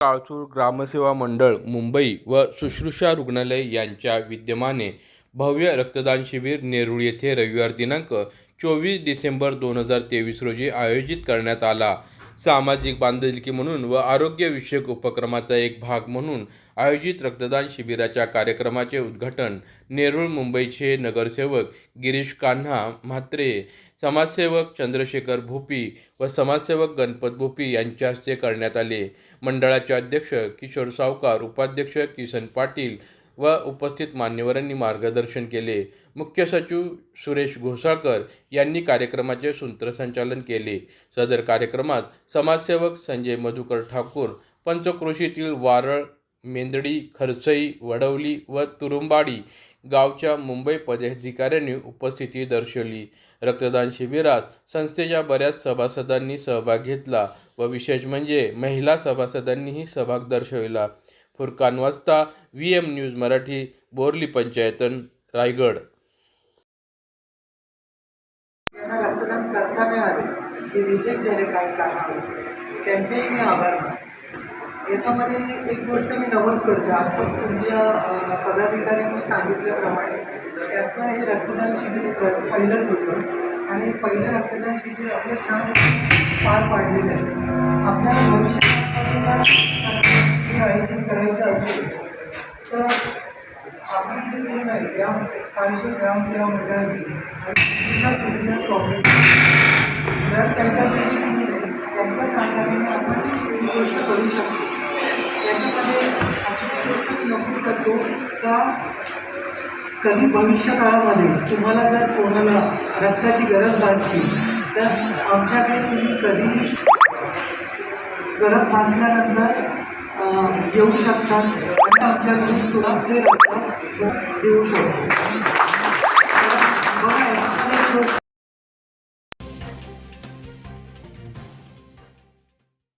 काळथूर ग्रामसेवा मंडळ मुंबई व शुश्रूषा रुग्णालय यांच्या विद्यमाने भव्य रक्तदान शिबिर नेरूळ येथे रविवार दिनांक चोवीस डिसेंबर दोन हजार तेवीस रोजी आयोजित करण्यात आला. सामाजिक बांधिलकी म्हणून व आरोग्यविषयक उपक्रमाचा एक भाग म्हणून आयोजित रक्तदान शिबिराच्या कार्यक्रमाचे उद्घाटन नेरूळ मुंबईचे नगरसेवक गिरीश कान्हा म्हात्रे समाजसेवक चंद्रशेखर भोपी व समाजसेवक गणपत भोपी यांच्या हस्ते करण्यात आले. मंडळाचे अध्यक्ष किशोर सावकार उपाध्यक्ष किसन पाटील व उपस्थित मान्यवरांनी मार्गदर्शन केले. मुख्य सचिव सुरेश घोसाळकर यांनी कार्यक्रमाचे सूत्रसंचालन केले. सदर कार्यक्रमात समाजसेवक संजय मधुकर ठाकूर पंचक्रोशीतील वारळ मेंदडी खरसई वडवली व तुरुंबाडी गावच्या मुंबई पदाधिकाऱ्यांनी उपस्थिती दर्शवली. रक्तदान शिबिरात संस्थेच्या बऱ्याच सभासदांनी सहभाग घेतला व विशेष म्हणजे महिला सभासदांनीही सहभाग दर्शविला. फुरकान वाजता V M news Marathi Borli पंचायतन रायगड. त्यांना रक्तदान करता मिळाले ते रिजेक्ट झाले काही त्यांचेही मी आभार मानतो. याच्यामध्ये एक गोष्ट मी नमूद करतो. आपण तुमच्या पदाधिकाऱ्यांनी सांगितल्याप्रमाणे त्याचं हे रक्तदान शिबिर पहिलंच होतं. आणि पहिलं रक्तदान शिबिर आपलं छान पार पाडलेलं आहे. आपल्या भविष्यात हे आयोजन करायचं असेल तर आपली जी टीम आहे ग्राम पाचशे ग्रामसेवा मंडळाची आणि सुविधा सुविधा कॉपरेटिव्ह ब्लड सेंटरची जी टीम आहे त्यांच्या सहाय्याने आपण ही गोष्ट करू शकतो याच्यामध्ये अशी नक्की करतो का कधी भविष्य काळामध्ये तुम्हाला जर कोणाला रक्ताची गरज लागते तर आमच्याकडे तुम्ही कधी गरज भासल्यानंतर येऊ शकतात Thank you.